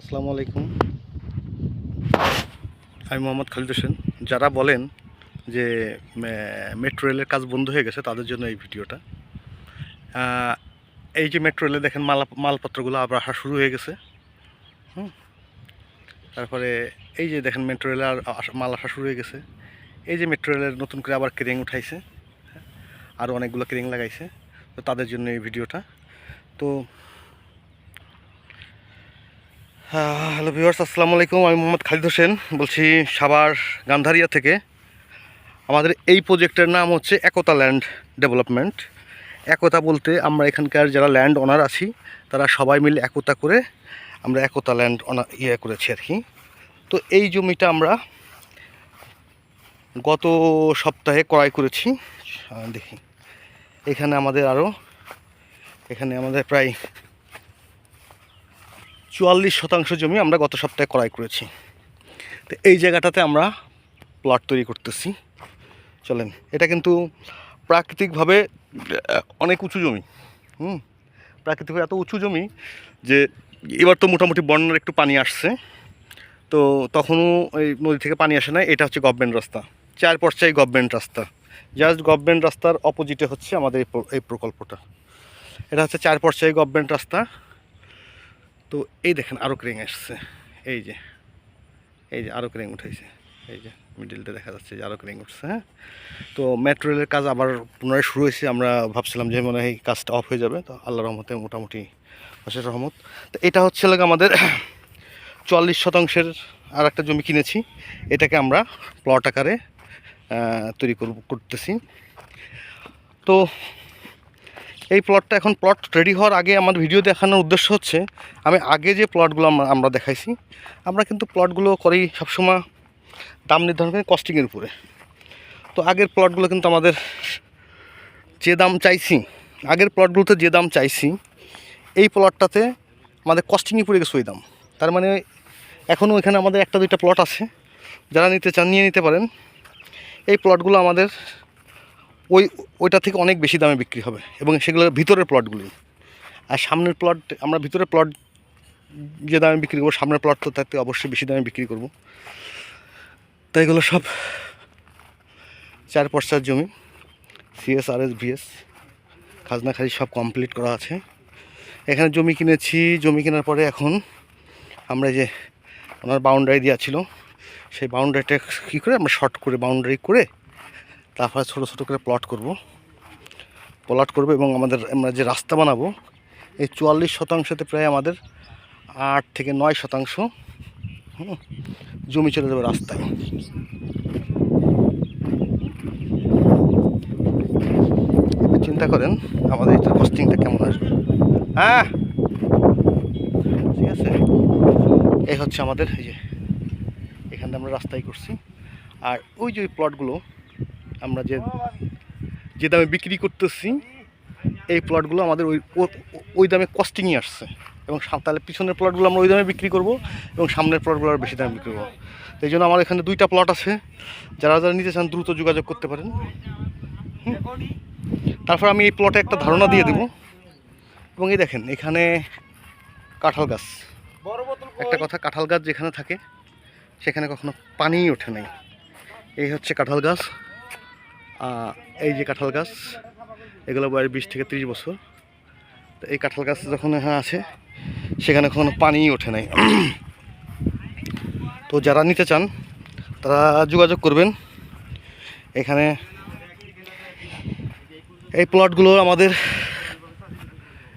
আসসালামু আলাইকুম। আমি মোহাম্মদ খালিদ হোসেন। যারা বলেন যে মেট্রো রেলের কাজ বন্ধ হয়ে গেছে, তাদের জন্য এই ভিডিওটা। এই যে মেট্রো রেলে দেখেন মাল, মালপত্রগুলো আবার আসা শুরু হয়ে গেছে। হুম। তারপরে এই যে দেখেন মেট্রো রেলে আর মাল আসা শুরু হয়ে গেছে। এই যে মেট্রো রেলের নতুন করে আবার ক্রেং উঠাইছে। আরও অনেকগুলো ক্রেং লাগাইছে। তো তাদের জন্য এই ভিডিওটা। তো হ্যালো ভিউয়ার্স, আসসালামু আলাইকুম। আমি মোহাম্মদ খালিদ হোসেন। বলছি সাভার গান্ধারিয়া থেকে। আমাদের এই প্রজেক্টের নাম হচ্ছে একতা ল্যান্ড ডেভেলপমেন্ট। একতা বলতে আমরা এখানকার যারা ল্যান্ড ওনার আছি, তারা সবাই মিলে একতা করে আমরা একতা ল্যান্ড অনার ইয়ে করেছি আর কি। তো এই জমিটা আমরা গত সপ্তাহে ক্রয় করেছি। দেখি। এখানে আমাদের আরও এখানে আমাদের প্রায় চুয়াল্লিশ শতাংশ জমি আমরা গত সপ্তাহে ক্রয় করেছি। তো এই জায়গাটাতে আমরা প্লট তৈরি করতেছি। চলেন, এটা কিন্তু প্রাকৃতিকভাবে অনেক উঁচু জমি। হুম, প্রাকৃতিকভাবে এত উঁচু জমি যে এবার তো মোটামুটি বন্যার একটু পানি আসছে। তো তখনও এই নদী থেকে পানি আসে না, এটা হচ্ছে গভর্নমেন্ট রাস্তা। চার পর্যায়ে গভর্নমেন্ট রাস্তা। জাস্ট গভর্নমেন্ট রাস্তার অপোজিটে হচ্ছে আমাদের এই প্রকল্পটা। এটা হচ্ছে চার পর্যায়ে গভর্নমেন্ট রাস্তা। তো এই দেখেন আরও ক্রেং আসছে। এই যে এই যে আরও ক্রেং উঠেছে এই যে মিডিলটা দেখা যাচ্ছে যে আরও ক্রেং উঠছে হ্যাঁ? তো মেট্রো রেলের কাজ আবার পুনরায় শুরু হয়েছে। আমরা ভাবছিলাম যে মনে হয় এই কাজটা অফ হয়ে যাবে। তো আল্লাহ রহমতে মোটামুটি আশের রহমত। তো এটা হচ্ছে লাগে আমাদের চুয়াল্লিশ শতাংশের আর একটা জমি কিনেছি। এটাকে আমরা প্লট আকারে তৈরি করতেছি। তো এই প্লটটা এখন প্লট রেডি হওয়ার আগে আমার ভিডিও দেখানোর উদ্দেশ্য হচ্ছে, আমি আগে যে প্লটগুলো আমরা দেখাইছি, আমরা কিন্তু প্লটগুলো করি সবসময় দাম নির্ধারণ করি কস্টিংয়ের উপরে। তো আগের প্লটগুলো কিন্তু আমাদের যে দাম চাইছি, আগের প্লটগুলোতে যে দাম চাইছি, এই প্লটটাতে আমাদের কস্টিংয়ে পড়ে গেছে ওই দাম। তার মানে এখনও এখানে আমাদের একটা দুইটা প্লট আছে, যারা নিতে চান, নিয়ে নিতে পারেন। এই প্লটগুলো আমাদের ওই, ওইটা থেকে অনেক বেশি দামে বিক্রি হবে এবং সেগুলো ভিতরের প্লটগুলি আর সামনের প্লট আমরা ভিতরের প্লট যে দামে বিক্রি করব, সামনের প্লট তো তার থেকে অবশ্যই বেশি দামে বিক্রি করব। তাই এগুলো সব চার পর্চার জমি সিএস আর এস বিএস খাজনা খালি সব কমপ্লিট করা আছে। এখানে জমি কিনেছি, জমি কেনার পরে এখন আমরা যে ওনার বাউন্ডারি দেওয়া ছিল, সেই বাউন্ডারিটা কী করে আমরা শর্ট করে বাউন্ডারি করে তারপরে ছোটো ছোটো করে প্লট করব। প্লট করব এবং আমাদের, আমরা যে রাস্তা বানাবো, এই চুয়াল্লিশ শতাংশতে প্রায় আমাদের আট থেকে নয় শতাংশ জমি চলে যাবে রাস্তায়। চিন্তা করেন, আমাদের এটা কস্টিংটা কেমন আসবে? হ্যাঁ? ঠিক আছে? এই হচ্ছে আমাদের, এই যে এখানে আমরা রাস্তায় করছি। আর ওই যে প্লটগুলো আমরা যে যে দামে বিক্রি করতেছি এই প্লটগুলো আমাদের ওই ওই দামে কস্টিংই আসছে। এবং তাহলে পিছনের প্লটগুলো আমরা ওই দামে বিক্রি করব এবং সামনের প্লটগুলো আর বেশি দামে বিক্রি করব। তো এই জন্য আমার এখানে দুইটা প্লট আছে। যারা যারা নিতে চান দ্রুত যোগাযোগ করতে পারেন। তারপর আমি এই প্লটে একটা ধারণা দিয়ে দেবো। এবং এই দেখেন এখানে কাঁঠাল গাছ। একটা কথা কাঁঠাল গাছ যেখানে থাকে সেখানে কখনো পানিই ওঠে নাই। এই হচ্ছে কাঁঠাল গাছ। এই যে কাঁঠাল গাছ, এগুলো বয়স বিশ থেকে ত্রিশ বছর। তো এই কাঁঠাল গাছ যখন এখানে আছে, সেখানে কখনো পানিই ওঠে নাই। তো যারা নিতে চান, তারা যোগাযোগ করবেন। এখানে এই প্লটগুলো আমাদের,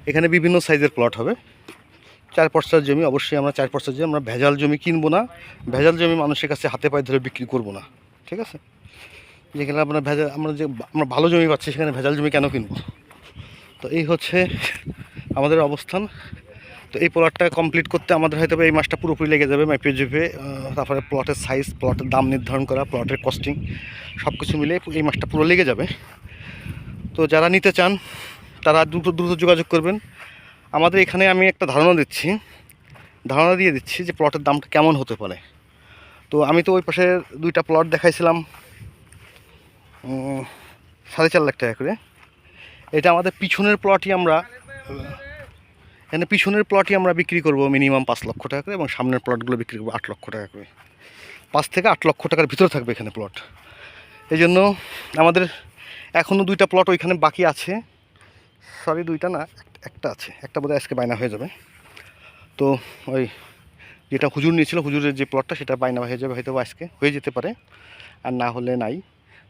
এখানে বিভিন্ন সাইজের প্লট হবে। চার পর্চার জমি, অবশ্যই আমরা চার পর্চার জমি, আমরা ভেজাল জমি কিনবো না। ভেজাল জমি মানুষের কাছে হাতে পায়ে ধরে বিক্রি করব না, ঠিক আছে? যেখানে আপনার ভেজাল আমরা যে আমরা ভালো জমি পাচ্ছি, সেখানে ভেজাল জমি কেন কিনবো? তো এই হচ্ছে আমাদের অবস্থান। তো এই প্লটটা কমপ্লিট করতে আমাদের হয়তো এই মাসটা পুরোপুরি লেগে যাবে মাইপে জুপে তারপরে প্লটের সাইজ প্লটের দাম নির্ধারণ করা প্লটের কস্টিং সব কিছু মিলে এই মাসটা পুরো লেগে যাবে। তো যারা নিতে চান, তারা দ্রুত দ্রুত যোগাযোগ করবেন। আমাদের এখানে আমি একটা ধারণা দিচ্ছি। ধারণা দিয়ে দিচ্ছি যে প্লটের দামটা কেমন হতে পারে। তো আমি তো ওই পাশে দুইটা প্লট দেখাইছিলাম। সাড়ে চার লাখ টাকা করে। এটা আমাদের পিছনের প্লটই আমরা, এখানে পিছনের প্লটই আমরা বিক্রি করব মিনিমাম পাঁচ লক্ষ টাকা করে এবং সামনের প্লটগুলো বিক্রি করব আট লক্ষ টাকা করে। পাঁচ থেকে আট লক্ষ টাকার ভিতরে থাকবে এখানে প্লট এই জন্য আমাদের এখনও দুইটা প্লট ওইখানে বাকি আছে। সরি দুইটা না এক- একটা আছে। একটা বোধহয় আজকে বায়না হয়ে যাবে। তো ওই যেটা হুজুর নিয়েছিল, হুজুরের যে প্লটটা সেটা বায়না হয়ে যাবে হয়তো আজকে হয়ে যেতে পারে। আর না হলে নাই।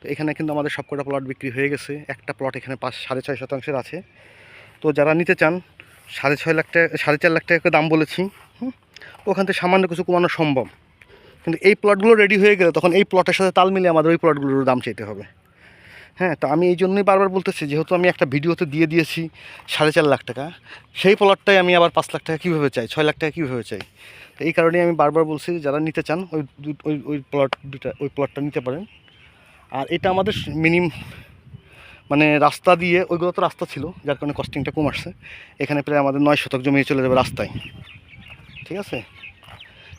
তো এখানে কিন্তু আমাদের সবকটা প্লট বিক্রি হয়ে গেছে। একটা প্লট এখানে পাঁচ, সাড়ে ছয় শতাংশের আছে। তো যারা নিতে চান, সাড়ে ছয় লাখ টাকা, সাড়ে চার লাখ টাকা দাম বলেছি ওখান থেকে সামান্য কিছু কমানো সম্ভব। কিন্তু এই প্লটগুলো রেডি হয়ে গেলে তখন এই প্লটের সাথে তাল মিলিয়ে আমাদের ওই প্লটগুলোর দাম চাইতে হবে। হ্যাঁ তো আমি এই জন্যই বারবার বলতেছি, যেহেতু আমি একটা ভিডিওতে দিয়ে দিয়েছি সাড়ে চার লাখ টাকা, সেই প্লটটাই আমি আবার পাঁচ লাখ টাকা কীভাবে চাই, ছয় লাখ টাকা কীভাবে চাই? তো এই কারণেই আমি বারবার বলছি, যারা নিতে চান, ওই ওই ওই প্লট দুটা, ওই প্লটটা নিতে পারেন। আর এটা আমাদের মিনিম মানে রাস্তা দিয়ে, ওইগুলো তো রাস্তা ছিল, যার কারণে কস্টিংটা কম আসছে। এখানে প্রায় আমাদের নয় শতক জমি চলে যাবে রাস্তায়। ঠিক আছে?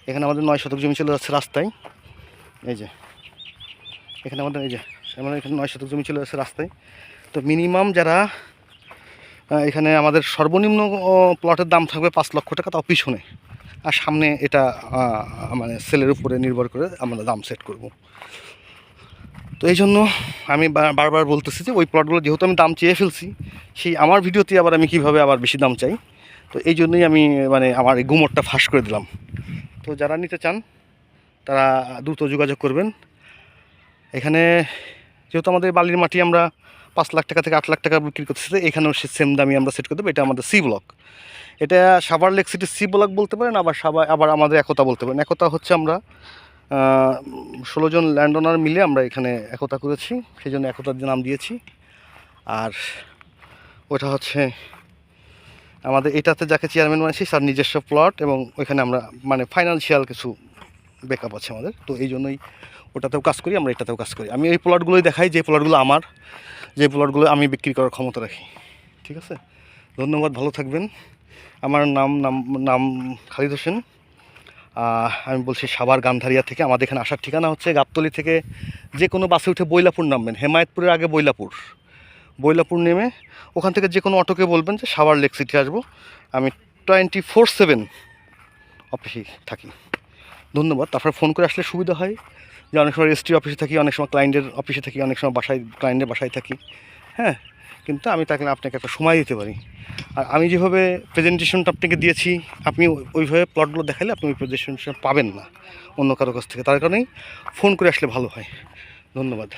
এখানে আমাদের নয় শতক জমি চলে যাচ্ছে রাস্তায়। এই যে। এখানে আমাদের, এই যে আমাদের এখানে নয় শতক জমি চলে যাচ্ছে রাস্তায়। তো মিনিমাম যারা এখানে আমাদের সর্বনিম্ন প্লটের দাম থাকবে পাঁচ লক্ষ টাকা, তাও পিছনে। আর সামনে এটা মানে সেলের উপরে নির্ভর করে আমরা দাম সেট করব। তো এই জন্য আমি বারবার বলতেছি যে ওই প্লটগুলো যেহেতু আমি দাম চেয়ে ফেলছি, সেই আমার ভিডিওতে আবার আমি কীভাবে আবার বেশি দাম চাই? তো এই জন্যই আমি মানে আমার এই গুমরটা ফাঁস করে দিলাম। তো যারা নিতে চান, তারা দ্রুত যোগাযোগ করবেন। এখানে যেহেতু আমাদের বালির মাটি আমরা পাঁচ লাখ টাকা থেকে আট লাখ টাকা বিক্রি করতেছি এখানেও সে সেম দামই আমরা সেট করে দেবো। এটা আমাদের সি ব্লক এটা সাভার লেক সিটির সি ব্লক বলতে পারেন, আবার সাবার আবার আমাদের একতা বলতে পারেন। একতা হচ্ছে আমরা ষোলো জন ল্যান্ড ওনার মিলে আমরা এখানে একতা করেছি সেই জন্য একতার নাম দিয়েছি। আর ওটা হচ্ছে আমাদের, এটাতে যাকে চেয়ারম্যান বানিয়েছি তার নিজস্ব প্লট এবং ওইখানে আমরা মানে ফাইন্যান্সিয়াল কিছু ব্যাকআপ আছে আমাদের। তো এই জন্যই ওটাতেও কাজ করি, আমরা এটাতেও কাজ করি। আমি এই প্লটগুলোই দেখাই, যে প্লটগুলো আমার, যে প্লটগুলো আমি বিক্রি করার ক্ষমতা রাখি। ঠিক আছে? ধন্যবাদ, ভালো থাকবেন। আমার নাম নাম নাম খালিদ হোসেন। আমি বলছি সাভার গান্ধারিয়া থেকে আমাদের এখানে আসার ঠিকানা হচ্ছে গাবতলি থেকে যে কোনো বাসে উঠে বৈলাপুর নামবেন, হেমায়তপুরের আগে বৈলাপুর। বৈলাপুর নেমে ওখান থেকে যে কোনো অটোকে বলবেন যে সাভার লেক সিটি আসব। আমি টোয়েন্টি ফোর সেভেন অফিসেই থাকি। ধন্যবাদ। তারপরে ফোন করে আসলে সুবিধা হয়। যে অনেক সময় রেজিস্ট্রি অফিসে থাকি, অনেক সময় ক্লায়েন্টের অফিসে থাকি, অনেক সময় বাসায় ক্লায়েন্টের বাসায় থাকি। হ্যাঁ? কিন্তু আমি তাকে আপনাকে একটা সময় দিতে পারি। আর আমি যেভাবে প্রেজেন্টেশনটা আপনাকে দিয়েছি, আপনি ওই- ওইভাবে প্লটগুলো দেখালে আপনি ওই প্রেজেন্টেশন পাবেন না অন্য কারও কাছ থেকে। তার কারণেই ফোন করে আসলে ভালো হয়। ধন্যবাদ।